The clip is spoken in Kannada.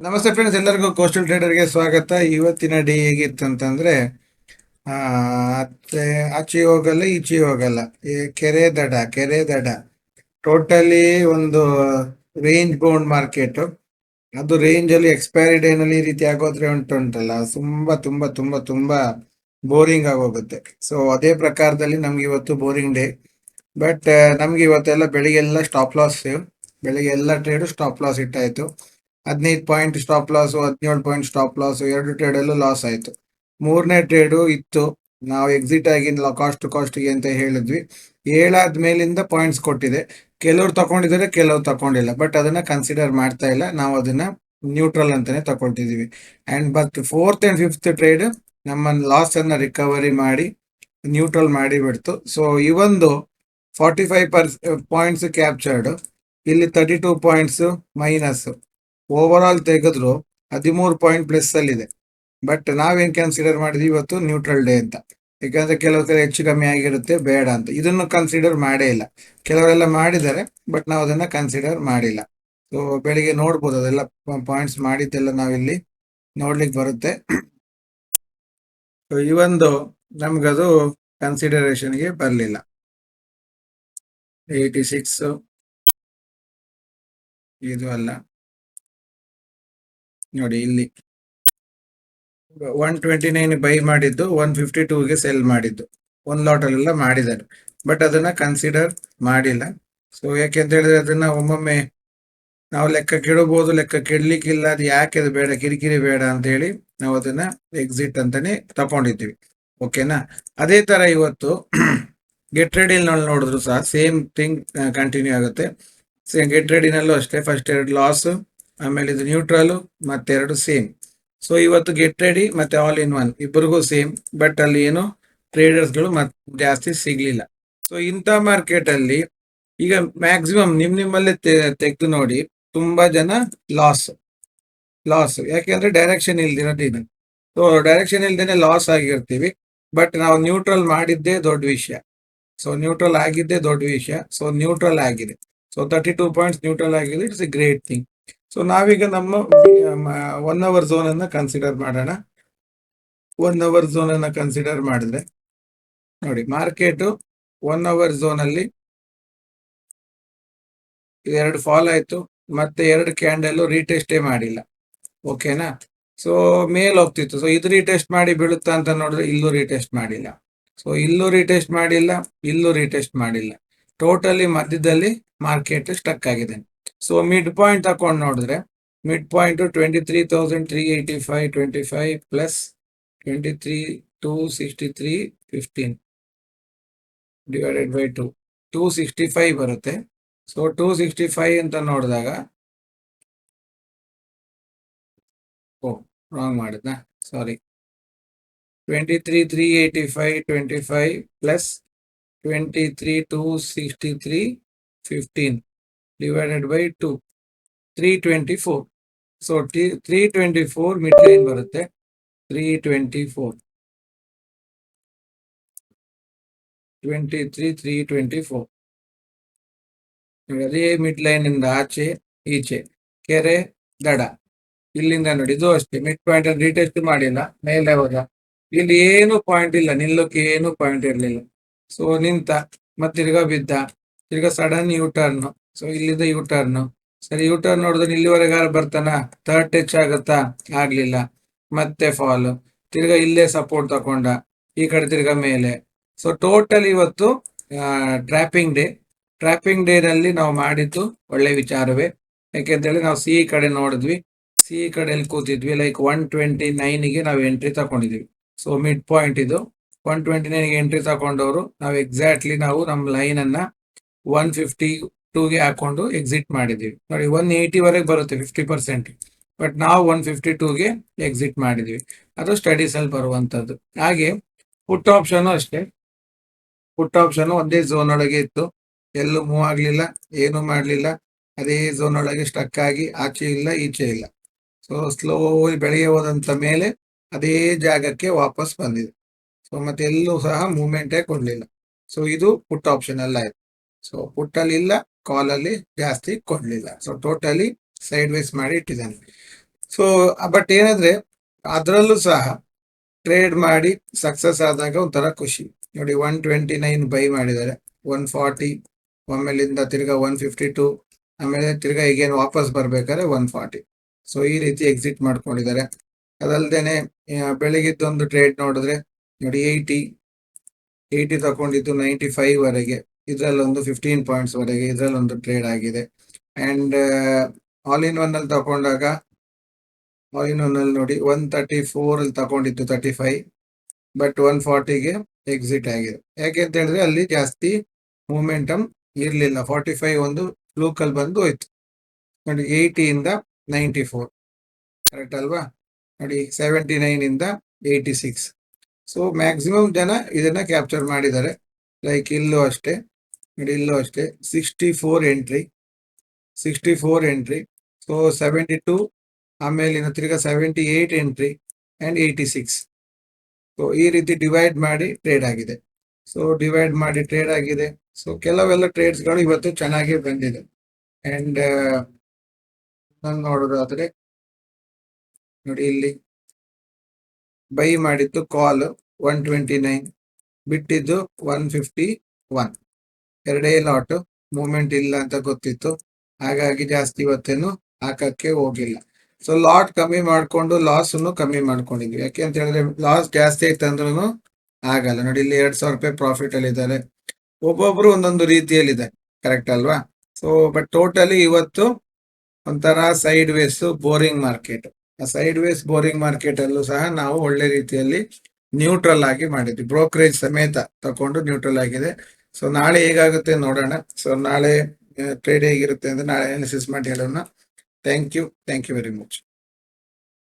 ನಮಸ್ತೆ ಫ್ರೆಂಡ್ಸ್ ಎಲ್ಲರಿಗೂ ಕೋಸ್ಟಲ್ ಟ್ರೇಡರ್ಗೆ ಸ್ವಾಗತ. ಇವತ್ತಿನ ಡೇ ಹೇಗಿತ್ತು ಅಂತಂದ್ರೆ ಆ, ಅತ್ತೆ ಆಚೆ ಹೋಗಲ್ಲ ಈಚೆ ಹೋಗಲ್ಲ. ಕೆರೆ ದಡ ಕೆರೆ ದಡ. ಟೋಟಲಿ ಒಂದು ರೇಂಜ್ ಬೌಂಡ್ ಮಾರ್ಕೆಟು ಅದು ರೇಂಜಲ್ಲಿ ಎಕ್ಸ್ಪೈರಿ ಡೇನಲ್ಲಿ ಈ ರೀತಿ ಆಗೋದ್ರೆ ಉಂಟು ಉಂಟಲ್ಲ ತುಂಬ ತುಂಬ ತುಂಬ ತುಂಬ ಬೋರಿಂಗ್ ಆಗೋಗುತ್ತೆ. ಸೊ ಅದೇ ಪ್ರಕಾರದಲ್ಲಿ ನಮ್ಗೆ ಇವತ್ತು ಬೋರಿಂಗ್ ಡೇ ಬಟ್ ನಮ್ಗೆ ಇವತ್ತೆಲ್ಲ ಬೆಳಿಗ್ಗೆಲ್ಲ ಸ್ಟಾಪ್ ಲಾಸ್ ಬೆಳಿಗ್ಗೆ ಎಲ್ಲ ಟ್ರೇಡು ಸ್ಟಾಪ್ ಲಾಸ್ ಇಟ್ಟಾಯ್ತು. ಹದಿನೈದು ಪಾಯಿಂಟ್ ಸ್ಟಾಪ್ ಲಾಸ್ ಹದಿನೇಳು ಪಾಯಿಂಟ್ ಸ್ಟಾಪ್ ಲಾಸ್ ಎರಡು ಟ್ರೇಡ್ ಅಲ್ಲೂ ಲಾಸ್ ಆಯಿತು. ಮೂರನೇ ಟ್ರೇಡು ಇತ್ತು. ನಾವು ಎಕ್ಸಿಟ್ ಆಗಿ ಕಾಸ್ಟ್ ಕಾಸ್ಟ್ಗೆ ಅಂತ ಹೇಳಿದ್ವಿ. ಏಳಾದ ಮೇಲಿಂದ ಪಾಯಿಂಟ್ಸ್ ಕೊಟ್ಟಿದೆ. ಕೆಲವ್ರು ತಗೊಂಡಿದ್ದಾರೆ, ಕೆಲವ್ರು ತಗೊಂಡಿಲ್ಲ. ಬಟ್ ಅದನ್ನ ಕನ್ಸಿಡರ್ ಮಾಡ್ತಾ ಇಲ್ಲ. ನಾವು ಅದನ್ನ ನ್ಯೂಟ್ರಲ್ ಅಂತಾನೆ ತಗೊಳ್ತಿದೀವಿ and but fourth and fifth trade ನಮ್ಮ ಲಾಸ್ ಅನ್ನ ರಿಕವರಿ ಮಾಡಿ ನ್ಯೂಟ್ರಲ್ ಮಾಡಿ ಬಿಡ್ತು. ಸೊ ಈ ಒಂದು forty five plus points captured ಇಲ್ಲಿ thirty two points minus overall ತೆಗೆದ್ರು ಹದಿಮೂರು ಪಾಯಿಂಟ್ ಪ್ಲಸ್ ಅಲ್ಲಿ ಇದೆ ಬಟ್ ನಾವೇನ್ ಕನ್ಸಿಡರ್ ಮಾಡಿದ್ವಿ ಇವತ್ತು ನ್ಯೂಟ್ರಲ್ ಡೇ ಅಂತ. ಯಾಕಂದ್ರೆ ಕೆಲವು ಕಡೆ ಹೆಚ್ಚು ಕಮ್ಮಿ ಆಗಿರುತ್ತೆ, ಬೇಡ ಅಂತ. ಇದನ್ನು ಕನ್ಸಿಡರ್ ಮಾಡೇ ಇಲ್ಲ. ಕೆಲವರೆಲ್ಲ ಮಾಡಿದ್ದಾರೆ ಬಟ್ ನಾವು ಅದನ್ನ ಕನ್ಸಿಡರ್ ಮಾಡಿಲ್ಲ. ಸೊ ಬೆಳಿಗ್ಗೆ ನೋಡ್ಬೋದು, ಅದೆಲ್ಲ ಪಾಯಿಂಟ್ಸ್ ಮಾಡಿದ್ದೆಲ್ಲ ನಾವಿಲ್ಲಿ ನೋಡ್ಲಿಕ್ಕೆ ಬರುತ್ತೆ. ಈ ಒಂದು ನಮ್ಗದು ಕನ್ಸಿಡರೇಷನ್ಗೆ ಬರಲಿಲ್ಲ. ಏಯ್ಟಿ ಸಿಕ್ಸ್ ಇದು ಅಲ್ಲ. ನೋಡಿ ಇಲ್ಲಿ. ಒನ್ ಟ್ವೆಂಟಿ ನೈನ್ ಬೈ ಮಾಡಿದ್ದು ಒನ್ ಫಿಫ್ಟಿ ಟೂಗೆ ಸೆಲ್ ಮಾಡಿದ್ದು. ಒಂದು ಲಾಟಲ್ಲೆಲ್ಲ ಮಾಡಿದ್ದಾರೆ. ಬಟ್ ಅದನ್ನ ಕನ್ಸಿಡರ್ ಮಾಡಿಲ್ಲ. ಸೊ ಯಾಕೆಂತ ಹೇಳಿದ್ರೆ ಅದನ್ನ ಒಮ್ಮೊಮ್ಮೆ ನಾವು ಲೆಕ್ಕ ಕೆಡಬಹುದು ಲೆಕ್ಕ ಕೆಡ್ಲಿಕ್ಕಿಲ್ಲ, ಅದು ಯಾಕೆ ಅದು ಬೇಡ, ಕಿರಿಕಿರಿ ಬೇಡ ಅಂತ ಹೇಳಿ ನಾವು ಅದನ್ನ ಎಕ್ಸಿಟ್ ಅಂತಾನೆ ತಕೊಂಡಿದ್ದೀವಿ. ಓಕೆನಾ ಅದೇ ತರ ಇವತ್ತು ಗೆಟ್ ರೆಡಿ ನೋಡಿದ್ರು ಸಹ ಸೇಮ್ ಥಿಂಗ್ ಕಂಟಿನ್ಯೂ ಆಗುತ್ತೆ. ಸೇಮ್ ಗೆಟ್ ರೆಡಿನಲ್ಲೂ ಅಷ್ಟೇ ಫಸ್ಟ್ ಎರಡು ಲಾಸ್ ಆಮೇಲೆ ಇದು ನ್ಯೂಟ್ರಲ್ ಮತ್ತೆ ಎರಡು ಸೇಮ್ ಸೊ ಇವತ್ತು ಗೆಟ್ ರೆಡಿ ಮತ್ತೆ ಆಲ್ ಇನ್ ಒನ್ ಇಬ್ಬರಿಗೂ ಸೇಮ್ ಬಟ್ ಅಲ್ಲಿ ಏನು ಟ್ರೇಡರ್ಸ್ಗಳು ಮತ್ ಜಾಸ್ತಿ ಸಿಗ್ಲಿಲ್ಲ. ಸೊ ಇಂಥ ಮಾರ್ಕೆಟ್ ಅಲ್ಲಿ ಈಗ ಮ್ಯಾಕ್ಸಿಮಮ್ ನಿಮ್ ನಿಮ್ಮಲ್ಲೇ ತೆಗೆದು ನೋಡಿ, ತುಂಬಾ ಜನ ಲಾಸ್ ಲಾಸ್ ಯಾಕೆಂದ್ರೆ ಡೈರೆಕ್ಷನ್ ಇಲ್ದಿರೋದಿದೆ ಸೊ ಡೈರೆಕ್ಷನ್ ಇಲ್ದೇನೆ ಲಾಸ್ ಆಗಿರ್ತೀವಿ ಬಟ್ ನಾವು ನ್ಯೂಟ್ರಲ್ ಮಾಡಿದ್ದೇ ದೊಡ್ಡ ವಿಷಯ. ಸೊ ನ್ಯೂಟ್ರಲ್ ಆಗಿದ್ದೇ ದೊಡ್ಡ ವಿಷಯ. ಸೊ ನ್ಯೂಟ್ರಲ್ ಆಗಿದೆ. So thirty two points neutral ಆಗಿದೆ it's a great thing so ನಾವೀಗ ನಮ್ಮ ಒನ್ ಅವರ್ ಝೋನ್ ಅನ್ನ ಕನ್ಸಿಡರ್ ಮಾಡೋಣ. ಒನ್ ಅವರ್ ಝೋನ್ ಅನ್ನ ಕನ್ಸಿಡರ್ ಮಾಡಿದ್ರೆ, ನೋಡಿ ಮಾರ್ಕೆಟ್ ಒನ್ ಅವರ್ ಝೋನ್ ಅಲ್ಲಿ ಎರಡು ಫಾಲ್ ಆಯ್ತು, ಮತ್ತೆ ಎರಡು ಕ್ಯಾಂಡಲ್ ರೀಟೆಸ್ಟೇ ಮಾಡಿಲ್ಲ. ಓಕೆನಾ ಸೊ ಮೇಲ್ ಹೋಗ್ತಿತ್ತು. ಸೊ ಇದು ರೀಟೆಸ್ಟ್ ಮಾಡಿ ಬೀಳುತ್ತಾ ಅಂತ ನೋಡಿದ್ರೆ ಇಲ್ಲೂ ರೀಟೆಸ್ಟ್ ಮಾಡಿಲ್ಲ. ಸೊ ಇಲ್ಲೂ ರೀಟೆಸ್ಟ್ ಮಾಡಿಲ್ಲ, ಇಲ್ಲೂ ರೀಟೆಸ್ಟ್ ಮಾಡಿಲ್ಲ. ಟೋಟಲಿ ಮಧ್ಯದಲ್ಲಿ ಮಾರ್ಕೆಟ್ ಸ್ಟಕ್ ಆಗಿದೆ. ಸೊ ಮಿಡ್ ಪಾಯಿಂಟ್ ತಕೊಂಡು ನೋಡಿದ್ರೆ mid point twenty three thousand three eighty five twenty five plus twenty three two sixty three fifteen divided by two two sixty five ಬರುತ್ತೆ. ಸೊ ಟೂ ಸಿಕ್ಸ್ಟಿ ಫೈವ್ ಅಂತ ನೋಡಿದಾಗ, oh wrong ಮಾಡಿದ್ನಾ? Sorry twenty three three eighty five twenty five plus twenty three two sixty three fifteen divided by two three twenty four so T three twenty four mid line ಬರುತ್ತೆ. Three twenty four twenty three three twenty four ಅದೇ ಮಿಡ್ ಲೈನ್ ಇಂದ ಆಚೆ, ಈಚೆ. ಕೆರೆ, ದಡ. ಇಲ್ಲಿಂದ ನೋಡಿ, ಇದು ಅಷ್ಟೇ. ಮಿಡ್ ಪಾಯಿಂಟ್ ಅಲ್ಲಿ ರೀಟೆಸ್ಟ್ ಮಾಡಿಲ್ಲ. ಮೇಲೆ ಹೋದ. ಇಲ್ಲಿ ಏನು ಪಾಯಿಂಟ್ ಇಲ್ಲ. ನಿಲ್ಲೋಕೆ ಏನು ಪಾಯಿಂಟ್ ಇರಲಿಲ್ಲ. ಸೊ ನಿಂತ. ಮತ್ತೆ ತಿರ್ಗಾ ಬಿದ್ದ. ತಿರ್ಗಾ ಸಡನ್ ಯೂ ಟರ್ನ್ ಸೊ ಇಲ್ಲಿಂದ ಯು ಟರ್ನ್ ಸರಿ ಯು ಟರ್ನ್ ನೋಡಿದ್ರೆ ಇಲ್ಲಿವರೆಗಾರು ಬರ್ತಾನ? ಥರ್ಡ್ ಟಚ್ ಆಗುತ್ತಾ? ಆಗ್ಲಿಲ್ಲ. ಮತ್ತೆ ಫಾಲ್ ತಿರ್ಗಾ ಇಲ್ಲೇ ಸಪೋರ್ಟ್ ತಕೊಂಡ. ಈ ಕಡೆ ತಿರ್ಗಾ ಮೇಲೆ. ಸೊ ಟೋಟಲ್ ಇವತ್ತು ಟ್ರ್ಯಾಪಿಂಗ್ ಡೇ ಟ್ರ್ಯಾಪಿಂಗ್ ಡೇನಲ್ಲಿ ನಾವು ಮಾಡಿದ್ದು ಒಳ್ಳೆ ವಿಚಾರವೇ. ಯಾಕೆಂತೇಳಿ ನಾವು ಸಿ ಕಡೆ ನೋಡಿದ್ವಿ. ಸಿ ಕಡೆಯಲ್ಲಿ ಕೂತಿದ್ವಿ. ಲೈಕ್ ಒನ್ ಟ್ವೆಂಟಿ ನೈನ್ಗೆ ನಾವು ಎಂಟ್ರಿ ತಗೊಂಡಿದ್ವಿ ಸೊ ಮಿಡ್ ಪಾಯಿಂಟ್ ಇದು. ಒನ್ ಟ್ವೆಂಟಿ ನೈನ್ಗೆ ಎಂಟ್ರಿ ತಗೊಂಡವರು ನಾವು ಎಕ್ಸಾಕ್ಟ್ಲಿ ನಾವು ನಮ್ಮ ಲೈನ್ ಅನ್ನ ಒನ್ ಫಿಫ್ಟಿ ಟೂಗೆ ಹಾಕೊಂಡು ಎಕ್ಸಿಟ್ ಮಾಡಿದೀವಿ. ನೋಡಿ ಒನ್ ಏಯ್ಟಿ ವರೆಗೆ ಬರುತ್ತೆ ಫಿಫ್ಟಿ ಪರ್ಸೆಂಟ್ ಬಟ್ ನಾವು ಒನ್ ಫಿಫ್ಟಿ ಟೂಗೆ ಎಕ್ಸಿಟ್ ಮಾಡಿದ್ವಿ. ಅದು ಸ್ಟಡೀಸ್ ಅಲ್ಲಿ ಬರುವಂತದ್ದು. ಹಾಗೆ ಪುಟ್ ಆಪ್ಷನ್ ಅಷ್ಟೇ. ಪುಟ್ ಆಪ್ಷನ್ ಒಂದೇ ಝೋನ್ ಒಳಗೆ ಇತ್ತು. ಎಲ್ಲೂ ಮೂವ್ ಆಗ್ಲಿಲ್ಲ, ಏನು ಮಾಡ್ಲಿಲ್ಲ. ಅದೇ ಝೋನ್ ಒಳಗೆ ಸ್ಟಕ್ ಆಗಿ, ಆಚೆ ಇಲ್ಲ, ಈಚೆ ಇಲ್ಲ. ಸೊ ಸ್ಲೋ ಬೆಳಗ್ಗೆ ಹೋದಂತ ಮೇಲೆ ಅದೇ ಜಾಗಕ್ಕೆ ವಾಪಸ್ ಬಂದಿದೆ. ಸೊ ಮತ್ತೆ ಎಲ್ಲೂ ಸಹ ಮೂವ್ಮೆಂಟೇ ಕೊಡ್ಲಿಲ್ಲ. ಸೊ ಇದು ಪುಟ್ ಆಪ್ಷನ್ ಎಲ್ಲ ಆಯ್ತು ಸೊ ಪುಟ್ ಅಲ್ಲಿ ಇಲ್ಲ ಕಾಲ್ ಅಲ್ಲಿ ಜಾಸ್ತಿ ಕೊಡ್ಲಿಲ್ಲ. ಸೊ ಟೋಟಲಿ ಸೈಡ್ ವೈಸ್ ಮಾಡಿ ಇಟ್ಟಿದ್ದಾನೆ. ಸೊ ಬಟ್ ಏನಂದ್ರೆ, ಅದರಲ್ಲೂ ಸಹ ಟ್ರೇಡ್ ಮಾಡಿ ಸಕ್ಸಸ್ ಆದಾಗ ಒಂಥರ ಖುಷಿ. ನೋಡಿ ಒನ್ ಟ್ವೆಂಟಿ ನೈನ್ ಬೈ ಮಾಡಿದ್ದಾರೆ. ಒನ್ ಫಾರ್ಟಿ ಒಮ್ಮೆಲಿಂದ ತಿರ್ಗಾ ಒನ್ ಫಿಫ್ಟಿ ಟು ಆಮೇಲೆ ತಿರ್ಗಾ ಈಗೇನು ವಾಪಸ್ ಬರ್ಬೇಕಾದ್ರೆ ಒನ್ ಫಾರ್ಟಿ ಸೊ ಈ ರೀತಿ ಎಕ್ಸಿಟ್ ಮಾಡ್ಕೊಂಡಿದ್ದಾರೆ. ಅದಲ್ದೇನೆ ಬೆಳಿಗ್ಗೆ ಬೆಳಿಗ್ಗೆದ್ದೊಂದು ಟ್ರೇಡ್ ನೋಡಿದ್ರೆ, ನೋಡಿ ಏಯ್ಟಿ ಏಯ್ಟಿ ತಗೊಂಡಿದ್ದು ನೈಂಟಿ ಫೈವ್ ವರೆಗೆ. ಇದ್ರಲ್ಲೊಂದು ಫಿಫ್ಟೀನ್ ಪಾಯಿಂಟ್ಸ್ ವರೆಗೆ ಇದ್ರಲ್ಲೊಂದು ಟ್ರೇಡ್ ಆಗಿದೆ. ಅಂಡ್ ಆಲ್ ಇನ್ ಒನ್ ಅಲ್ಲಿ ತಗೊಂಡಾಗ ಆಲ್ ಇನ್ ಒನ್ ಅಲ್ಲಿ ನೋಡಿ ಒನ್ ತರ್ಟಿ ಫೋರ್ ಅಲ್ಲಿ ತಗೊಂಡಿದ್ದು ತರ್ಟಿ ಫೈವ್ ಬಟ್ ಒನ್ ಫಾರ್ಟಿಗೆ ಎಕ್ಸಿಟ್ ಆಗಿದೆ. ಯಾಕೆ ಅಂತ ಹೇಳಿದ್ರೆ, ಅಲ್ಲಿ ಜಾಸ್ತಿ ಮೂಮೆಂಟಮ್ ಇರಲಿಲ್ಲ. ಫಾರ್ಟಿ ಫೈವ್ ಒಂದು ಲೋಕಲ್ ಬಂದು ಹೋಯ್ತು. ನೋಡಿ ಏಯ್ಟಿಯಿಂದ ನೈಂಟಿ ಫೋರ್ ಕರೆಕ್ಟ್ ಅಲ್ವಾ? ನೋಡಿ ಸೆವೆಂಟಿ ನೈನ್ ಇಂದ ಏಯ್ಟಿ ಸಿಕ್ಸ್ ಸೊ ಮ್ಯಾಕ್ಸಿಮಮ್ ಜನ ಇದನ್ನು ಕ್ಯಾಪ್ಚರ್ ಮಾಡಿದ್ದಾರೆ. ಲೈಕ್ ಇಲ್ಲೂ ಅಷ್ಟೇ. ನೋಡಿ ಇಲ್ಲೂ ಅಷ್ಟೇ sixty four entry sixty four entry so seventy two ಇನ್ನು ತಿರ್ಗಾ seventy eight entry and eighty six so ಈ ರೀತಿ ಡಿವೈಡ್ ಮಾಡಿ ಟ್ರೇಡ್ ಆಗಿದೆ. ಸೊ ಡಿವೈಡ್ ಮಾಡಿ ಟ್ರೇಡ್ ಆಗಿದೆ. ಸೊ ಕೆಲವೆಲ್ಲ ಟ್ರೇಡ್ಸ್ಗಳು ಇವತ್ತು ಚೆನ್ನಾಗಿ ಬಂದಿದೆ. ಆ್ಯಂಡ್ ನಾನು ನೋಡೋದಾದರೆ, ನೋಡಿ ಇಲ್ಲಿ ಬೈ ಮಾಡಿದ್ದು ಕಾಲ್ ಒನ್ ಟ್ವೆಂಟಿ ನೈನ್ ಬಿಟ್ಟಿದ್ದು ಒನ್ ಫಿಫ್ಟಿ ಒನ್ ಎರಡೇ ಲಾಟ್ ಮೂಮೆಂಟ್ ಇಲ್ಲ ಅಂತ ಗೊತ್ತಿತ್ತು. ಹಾಗಾಗಿ ಜಾಸ್ತಿ ಇವತ್ತೇನು ಹಾಕಕ್ಕೆ ಹೋಗಿಲ್ಲ. ಸೊ ಲಾಟ್ ಕಮ್ಮಿ ಮಾಡಿಕೊಂಡು ಲಾಸ್ ಕಮ್ಮಿ ಮಾಡ್ಕೊಂಡಿದ್ವಿ. ಯಾಕೆ ಅಂತ ಹೇಳಿದ್ರೆ ಲಾಸ್ ಜಾಸ್ತಿ ಆಯ್ತು ಅಂದ್ರೂ ಆಗಲ್ಲ. ನೋಡಿ, ಇಲ್ಲಿ ಎರಡ್ ಸಾವಿರ ರೂಪಾಯಿ ಪ್ರಾಫಿಟ್ ಅಲ್ಲಿ ಇದ್ದಾರೆ. ಒಬ್ಬೊಬ್ರು ಒಂದೊಂದು ರೀತಿಯಲ್ಲಿದೆ ಕರೆಕ್ಟ್ ಅಲ್ವಾ? ಸೊ ಬಟ್ ಟೋಟಲಿ ಇವತ್ತು ಒಂಥರ ಸೈಡ್ ವೇಸ್ ಬೋರಿಂಗ್ ಮಾರ್ಕೆಟ್ ಆ ಸೈಡ್ ವೇಸ್ ಬೋರಿಂಗ್ ಮಾರ್ಕೆಟ್ ಅಲ್ಲೂ ಸಹ ನಾವು ಒಳ್ಳೆ ರೀತಿಯಲ್ಲಿ ನ್ಯೂಟ್ರಲ್ ಆಗಿ ಮಾಡಿದ್ವಿ. ಬ್ರೋಕರೇಜ್ ಸಮೇತ ತಕೊಂಡು ನ್ಯೂಟ್ರಲ್ ಆಗಿದೆ. ಸೊ ನಾಳೆ ಹೇಗಾಗುತ್ತೆ ನೋಡೋಣ. ಸೊ ನಾಳೆ ಟ್ರೇಡ್ ಹೇಗಿರುತ್ತೆ ಅಂತ ನಾಳೆ ಅನಾಲಿಸಿಸ್ ಮಾಡಿ ಹೇಳೋಣ. Thank you thank you very much